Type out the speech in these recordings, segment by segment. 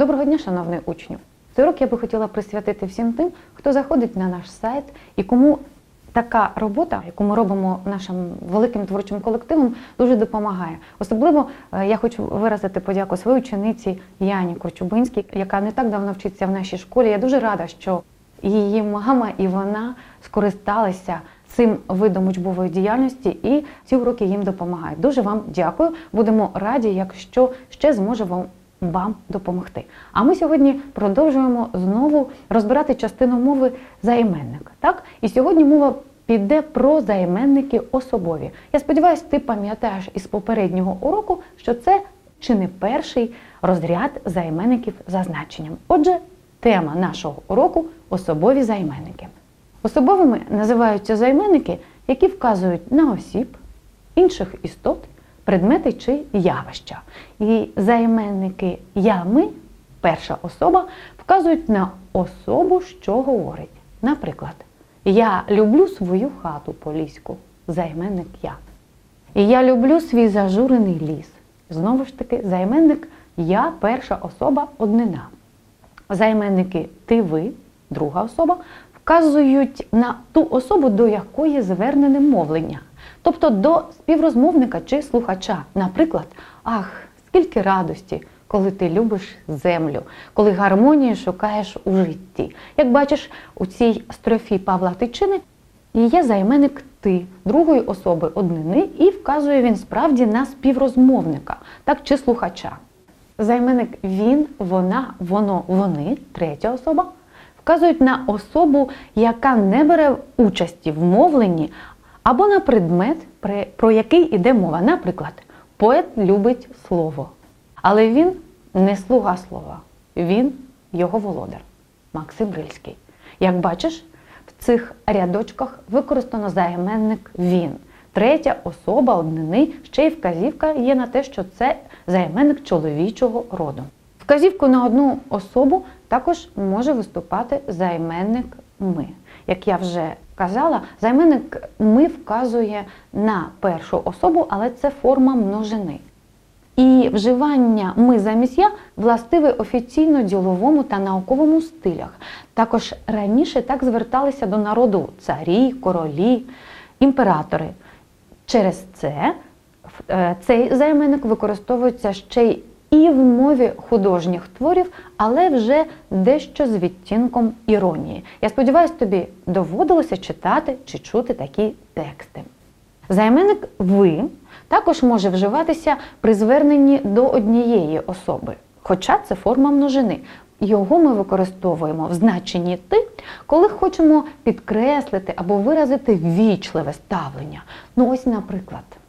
Доброго дня, шановний учню! Цей урок я би хотіла присвятити всім тим, хто заходить на наш сайт і кому така робота, яку ми робимо нашим великим творчим колективом, дуже допомагає. Особливо е, я хочу виразити подяку своїй учениці Яні Корчубинській, яка не так давно вчиться в нашій школі. Я дуже рада, що її мама і вона скористалися цим видом учбової діяльності, і ці уроки їм допомагають. Дуже вам дякую. Будемо раді, якщо ще зможемо вам допомогти. А ми сьогодні продовжуємо знову розбирати частину мови займенник. Так? І сьогодні мова піде про займенники особові. Я сподіваюся, ти пам'ятаєш із попереднього уроку, що це чи не перший розряд займенників за значенням. Отже, тема нашого уроку особові займенники. Особовими називаються займенники, які вказують на осіб, інших істот, предмети чи явища. І займенники я-ми, перша особа, вказують на особу, що говорить. Наприклад, я люблю свою хату поліську, займенник я. І я люблю свій зажурений ліс. Знову ж таки, займенник я перша особа однина. Займенники ти ви, друга особа, вказують на ту особу, до якої звернене мовлення, тобто до співрозмовника чи слухача. Наприклад, ах, скільки радості, коли ти любиш землю, коли гармонію шукаєш у житті. Як бачиш, у цій строфі Павла Тичини є займенник ти другої особи однини, і вказує він справді на співрозмовника, так чи слухача. Займенник він, вона, воно, вони, третя особа, вказують на особу, яка не бере участі в мовленні або на предмет, про який йде мова. Наприклад, поет любить слово, але він не слуга слова, він його володар Максим Рильський. Як бачиш, в цих рядочках використано займенник він. Третя особа однини, ще й вказівка є на те, що це займенник чоловічого роду. Вказівку на одну особу також може виступати займенник ми. Як я вже казала, займенник ми вказує на першу особу, але це форма множини. І вживання ми замість я властиве офіційно діловому та науковому стилях. Також раніше так зверталися до народу царі, королі, імператори. Через це е, цей займенник використовується ще й і в мові художніх творів, але вже дещо з відтінком іронії. Я сподіваюся, тобі доводилося читати чи чути такі тексти. Займенник ви також може вживатися при зверненні до однієї особи, хоча це форма множини. Його ми використовуємо в значенні ти, коли хочемо підкреслити або виразити вічливе ставлення. Ну ось, наприклад.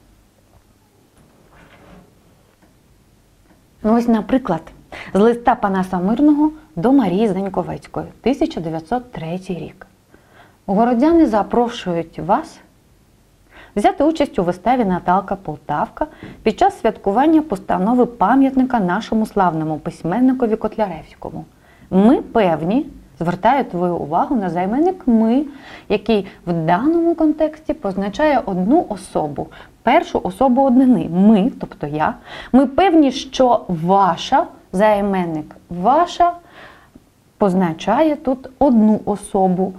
Ну ось, наприклад, з листа Панаса Мирного до Марії Заньковецької, 1903 рік. Городяни запрошують вас взяти участь у виставі Наталка Полтавка під час святкування постанови пам'ятника нашому славному письменникові Котляревському. Ми певні, звертаю твою увагу на займенник ми, який в даному контексті позначає одну особу, першу особу однини. Ми, тобто я. Ми певні, що ваша займенник ваша позначає тут одну особу.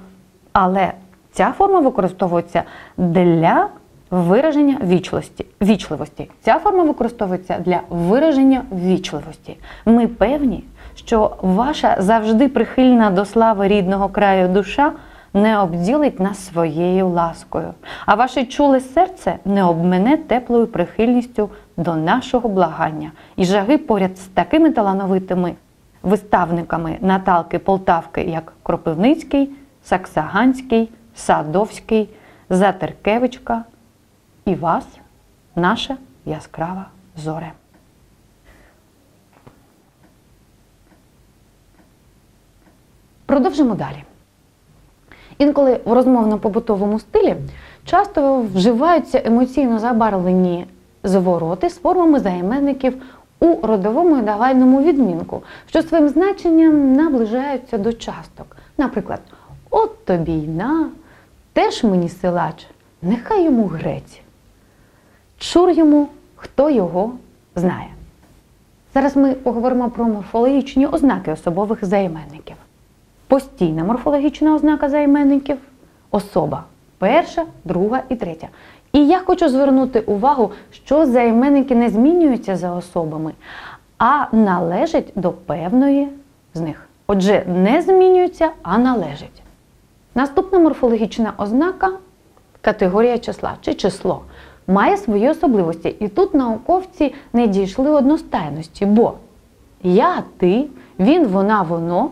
Але ця форма використовується для вираження вічливості. вічливості. Ця форма використовується для вираження вічливості. Ми певні, що ваша завжди прихильна до слави рідного краю душа не обділить нас своєю ласкою, а ваше чуле серце не обмене теплою прихильністю до нашого благання і жаги поряд з такими талановитими виставниками Наталки Полтавки, як Кропивницький, Саксаганський, Садовський, Затеркевичка і вас, наша яскрава зоре. Продовжимо далі. Інколи в розмовно-побутовому стилі часто вживаються емоційно забарвлені звороти з формами займенників у родовому і давальному відмінку, що своїм значенням наближаються до часток. Наприклад, от тобі й на, теж мені силач, нехай йому грець. Чур йому, хто його знає. Зараз ми поговоримо про морфологічні ознаки особових займенників. Постійна морфологічна ознака займенників особа перша, друга і третя. І я хочу звернути увагу, що займенники не змінюються за особами, а належать до певної з них. Отже, не змінюються, а належать. Наступна морфологічна ознака категорія числа чи число має свої особливості. І тут науковці не дійшли одностайності, бо я, ти, він, вона, воно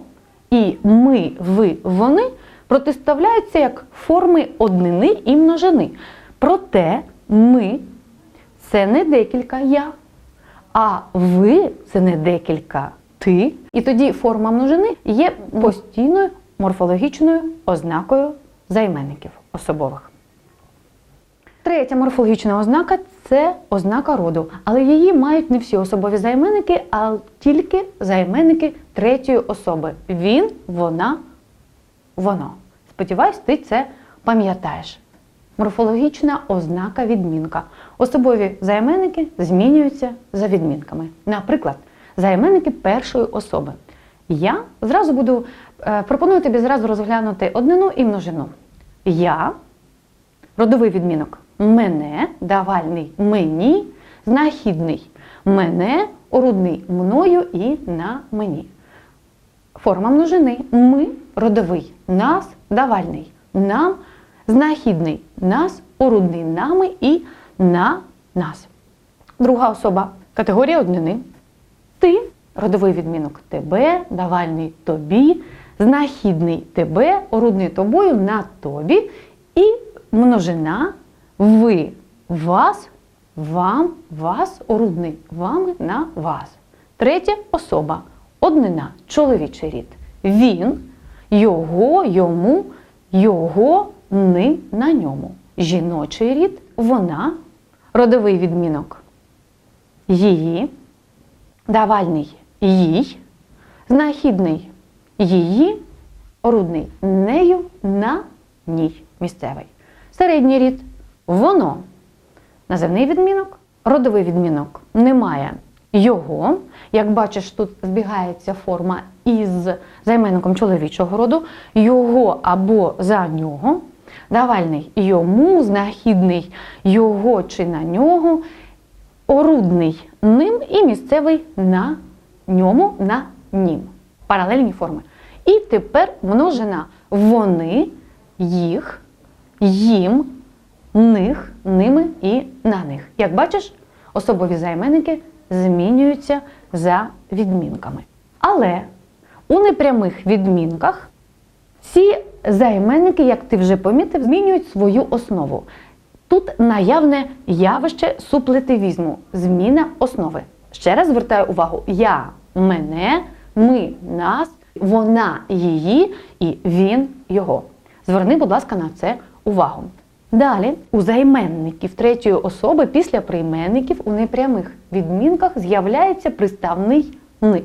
і ми, ви, вони протиставляються як форми однини і множини. Проте ми це не декілька я, а ви це не декілька ти. І тоді форма множини є постійною морфологічною ознакою займенників особових. Третя морфологічна ознака це ознака роду, але її мають не всі особові займенники, а тільки займенники третьої особи. Він, вона, воно. Сподіваюсь, ти це пам'ятаєш. Морфологічна ознака відмінка. Особові займенники змінюються за відмінками. Наприклад, займенники першої особи. Я зразу буду е, пропоную тобі зразу розглянути однину і множину. Я Родовий відмінок. Мене, давальний мені, знахідний. Мене, орудний мною і на мені. Форма множини. Ми, родовий, нас, давальний, нам, знахідний, нас, орудний. Нами і на нас. Друга особа. Категорія однини. Ти, родовий відмінок. Тебе, давальний тобі, знахідний тебе, орудний тобою на тобі. І множина ви, вас, вам, вас, орудний вами на вас. Третя особа однина, чоловічий рід. Він, його, йому, його, ним, на ньому. Жіночий рід, вона, родовий відмінок її, давальний їй, знахідний її, орудний нею, на ній місцевий. Середній рід воно. Називний відмінок, родовий відмінок немає його. Як бачиш, тут збігається форма із займенником чоловічого роду, його або за нього. Давальний йому, знахідний його чи на нього, орудний ним і місцевий на ньому, на нім. Паралельні форми. І тепер множина вони, їх, їм, них, ними і на них. Як бачиш, особові займенники змінюються за відмінками. Але у непрямих відмінках ці займенники, як ти вже помітив, змінюють свою основу. Тут наявне явище суплетивізму, зміна основи. Ще раз звертаю увагу: я, мене, ми, нас, вона, її і він його. Зверни, будь ласка, на це увагу. Далі, у займенників третьої особи після прийменників у непрямих відмінках з'являється приставний ни.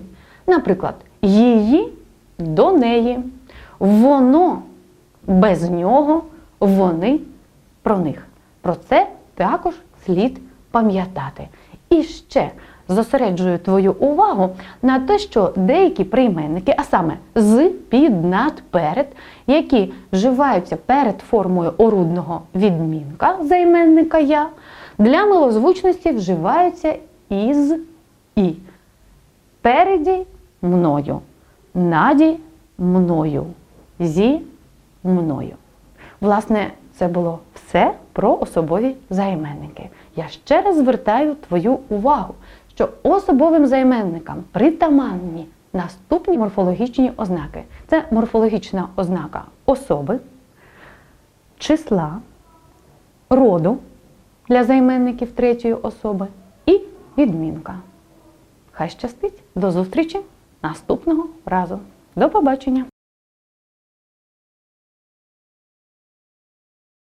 Наприклад, її до неї, воно без нього, вони про них. Про це також слід пам'ятати. І ще зосереджую твою увагу на те, що деякі прийменники, а саме з, під, над, перед, які вживаються перед формою орудного відмінка займенника я, для милозвучності вживаються із і. Переді мною, наді мною, зі мною. Власне, це було все про особові займенники. Я ще раз звертаю твою увагу, що особовим займенникам притаманні наступні морфологічні ознаки. Це морфологічна ознака особи, числа, роду для займенників третьої особи і відмінка. Хай щастить! До зустрічі наступного разу. До побачення!